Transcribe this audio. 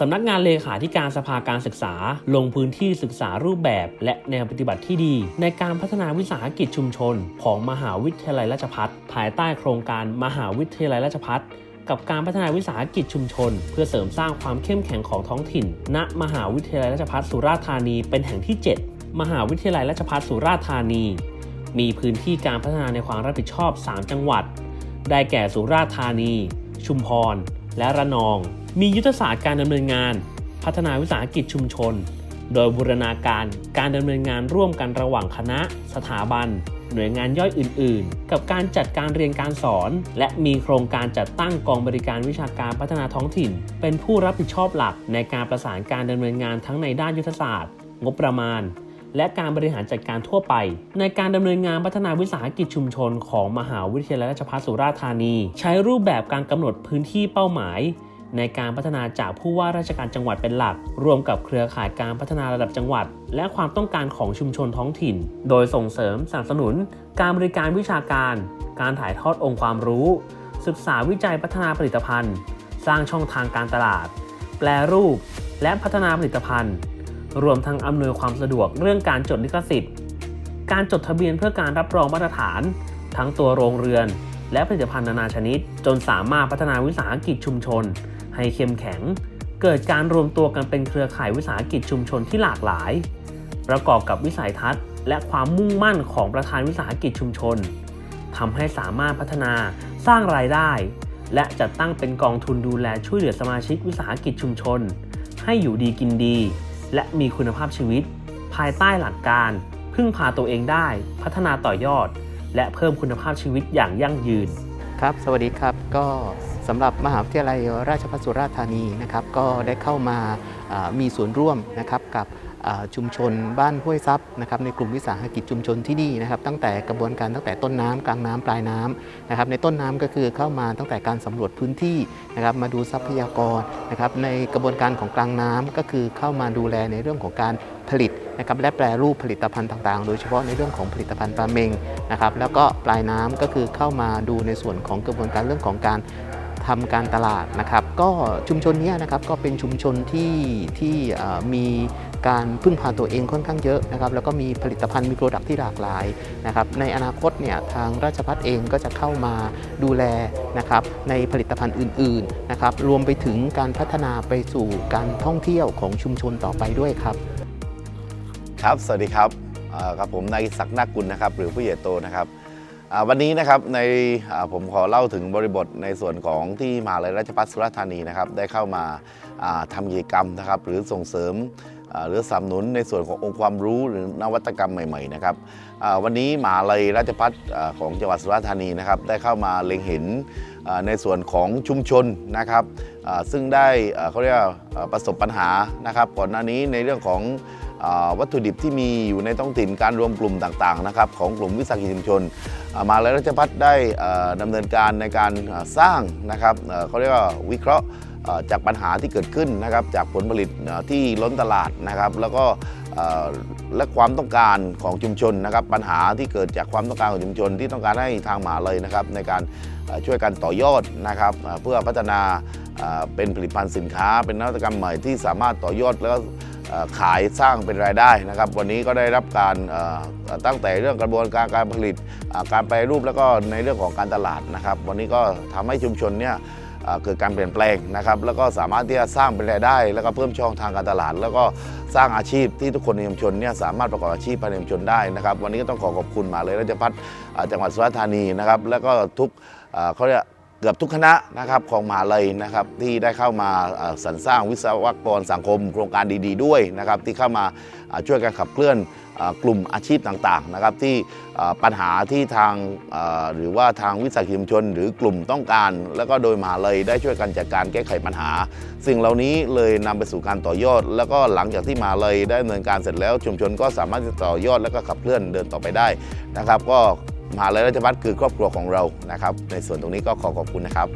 สำนักงานเลขาธิการสภาการศึกษา ลงพื้นที่ศึกษารูปแบบ และแนวปฏิบัติที่ดี ในการพัฒนาวิสาหกิจชุมชน ของมหาวิทยาลัยราชภัฏภายใต้โครงการมหาวิทยาลัยราชภัฏกับการพัฒนาวิสาหกิจชุมชน เพื่อเสริมสร้างความเข้มแข็งของท้องถิ่น ณ มหาวิทยาลัยราชภัฏสุราษฎร์ธานีเป็นแห่งที่ 7 มหาวิทยาลัยราชภัฏสุราษฎร์ธานี มีพื้นที่การพัฒนาในความรับผิดชอบ 3 จังหวัด ได้แก่สุราษฎร์ธานี ชุมพร และระนอง มียุทธศาสตร์การดำเนินงาน พัฒนาวิสาหกิจชุมชน โดยบูรณาการการดำเนินงานร่วมกันระหว่างคณะ สถาบัน หน่วยงานย่อยอื่น ๆ กับการจัดการเรียนการสอน และมีโครงการจัดตั้งกองบริการวิชาการพัฒนาท้องถิ่น เป็นผู้รับผิดชอบหลักในการประสานการดำเนินงานทั้งในด้านยุทธศาสตร์ งบประมาณและการบริหารจัดการทั่วไป ในการดำเนินงานพัฒนาวิสาหกิจชุมชนของมหาวิทยาลัยราชภัฏสุราษฎร์ธานี ใช้รูปแบบการกำหนดพื้นที่เป้าหมาย ในการพัฒนาจากผู้ว่าราชการจังหวัดเป็นหลัก รวมกับเครือข่ายการพัฒนาระดับจังหวัด และความต้องการของชุมชนท้องถิ่น โดยส่งเสริมสนับสนุน การบริการวิชาการ การถ่ายทอดองค์ความรู้ ศึกษาวิจัยพัฒนาผลิตภัณฑ์ สร้างช่องทางการตลาด แปลรูป และพัฒนาผลิตภัณฑ์ รวมทั้งอำนวยความสะดวกเรื่องการจดลิขสิทธิ์ การจดทะเบียนเพื่อการรับรองมาตรฐาน ทั้งตัวโรงเรือนและผลิตภัณฑ์นานาชนิด จนสามารถพัฒนาวิสาหกิจชุมชน ให้เข้มแข็ง เกิดการรวมตัวกันเป็นเครือข่ายวิสาหกิจชุมชนที่หลากหลาย ประกอบกับวิสัยทัศน์ และความมุ่งมั่นของประธานวิสาหกิจชุมชนทำให้สามารถพัฒนาสร้างรายได้ และจัดตั้งเป็นกองทุนดูแลช่วยเหลือสมาชิกวิสาหกิจชุมชน ให้อยู่ดีกินดี และมีคุณภาพชีวิต ภายใต้หลักการ พึ่งพาตัวเองได้ พัฒนาต่อยอด และเพิ่มคุณภาพชีวิตอย่างยั่งยืน ครับ สวัสดีครับก็ สำหรับมหาวิทยาลัยราชภัฏสุราษฎร์ธานีนะครับก็ได้เข้ามามีส่วนร่วมนะครับกับชุมชนบ้านห้วยซับนะครับในกลุ่มวิสาหกิจชุมชนที่นี่นะครับตั้งแต่กระบวนการตั้งแต่ต้นน้ำกลางน้ำปลายน้ำนะครับในต้นน้ำก็คือเข้ามาตั้งแต่การสำรวจพื้นที่นะครับมาดูทรัพยากรนะครับในกระบวนการของกลางน้ำก็คือเข้ามาดูแลในเรื่องของการผลิตนะครับและแปรรูปผลิตภัณฑ์ต่างๆ โดยเฉพาะในเรื่องของผลิตภัณฑ์ปลาเมงนะครับแล้วก็ปลายน้ำก็คือเข้ามาดูในส่วนของกระบวนการเรื่องของการ ทำการตลาดนะครับ ก็ชุมชนนี้นะครับก็เป็นชุมชนที่ที่มีการพึ่งพาตัวเองค่อนข้างเยอะนะครับ แล้วก็มีผลิตภัณฑ์มีโปรดักที่หลากหลายนะครับในอนาคตเนี่ยทางราชพัฒเองก็จะเข้ามาดูแลนะครับในผลิตภัณฑ์อื่นๆนะครับรวมไปถึงการพัฒนาไปสู่การท่องเที่ยวของชุมชนต่อไปด้วยครับ ครับ สวัสดีครับกับผมนายศักดิ์นาคกุลนะครับ หรือผู้ใหญ่โตนะครับ วันนี้นะครับในผมขอเล่าถึงบริบทในส่วนของที่มหาลัยราชภัฏสุราษฎร์ธานีนะครับได้เข้ามาทำกิจกรรมนะครับ หรือส่งเสริมหรือสนับสนุนในส่วนขององค์ความรู้หรือนวัตกรรมใหม่ๆนะครับวันนี้มหาลัยราชภัฏของจังหวัดสุราษฎร์ธานีนะครับได้เข้ามาเล็งเห็นในส่วนของชุมชนนะครับซึ่งได้เขาเรียกประสบปัญหานะครับก่อนหน้านี้ในเรื่องของ วัตถุดิบที่มีอยู่ในท้องถิ่นการรวมกลุ่มต่างๆนะครับของกลุ่มวิสาหกิจชุมชนอ่ามหาลัยราชภัฏได้อ่าดำเนินการในการสร้างนะครับเขาเรียกว่าวิเคราะห์จากปัญหาที่เกิดขึ้นนะครับจากผลผลิตที่ล้นตลาดนะครับ แล้วก็และความต้องการของชุมชนนะครับ ปัญหาที่เกิดจากความต้องการของชุมชน ที่ต้องการให้ทางมหาลัยนะครับ ในการช่วยกันต่อยอดนะครับ เพื่อพัฒนาเป็นผลิตภัณฑ์สินค้า เป็นนวัตกรรมใหม่ที่สามารถต่อยอดแล้ว ขายสร้างเป็นรายได้นะครับ วันนี้ก็ได้รับการตั้งแต่เรื่องกระบวนการการผลิตการแปรรูปแล้วก็ในเรื่องของการตลาดนะครับ วันนี้ก็ทำให้ชุมชนเนี่ยเกิดการเปลี่ยนแปลงนะครับ แล้วก็สามารถที่จะสร้างเป็นรายได้ แล้วก็เพิ่มช่องทางการตลาด แล้วก็สร้างอาชีพที่ทุกคนในชุมชนเนี่ยสามารถประกอบอาชีพภายในชุมชนได้นะครับ วันนี้ก็ต้องขอขอบคุณมาเลยราชพัฒอ่าจังหวัดสุราษฎร์ธานีนะครับ แล้วก็ทุกเขาเรียก กือบทุกคณะนะครับของมหาลัยนะครับที่ได้เข้ามาสรรสร้างวิศวกรสังคม โครงการดี ๆ ด้วยนะครับที่เข้ามาช่วยกันขับเคลื่อนกลุ่มอาชีพต่างๆนะครับที่ปัญหาที่ทางหรือว่าทางวิสาหกิจชุมชน หรือกลุ่มต้องการ แล้วก็โดยมหาลัยได้ช่วยกันจัดการแก้ไขปัญหา สิ่งเหล่านี้เลยนำไปสู่การต่อยอด แล้วก็หลังจากที่มหาลัยได้ดำเนินการเสร็จแล้วชุมชนก็สามารถจะต่อยอดแล้วก็ขับเคลื่อนเดินต่อไปได้นะครับ ก็ มหาลัยราชภัฏคือครอบครัวของเรานะครับ ในส่วนตรงนี้ก็ขอขอบคุณนะครับ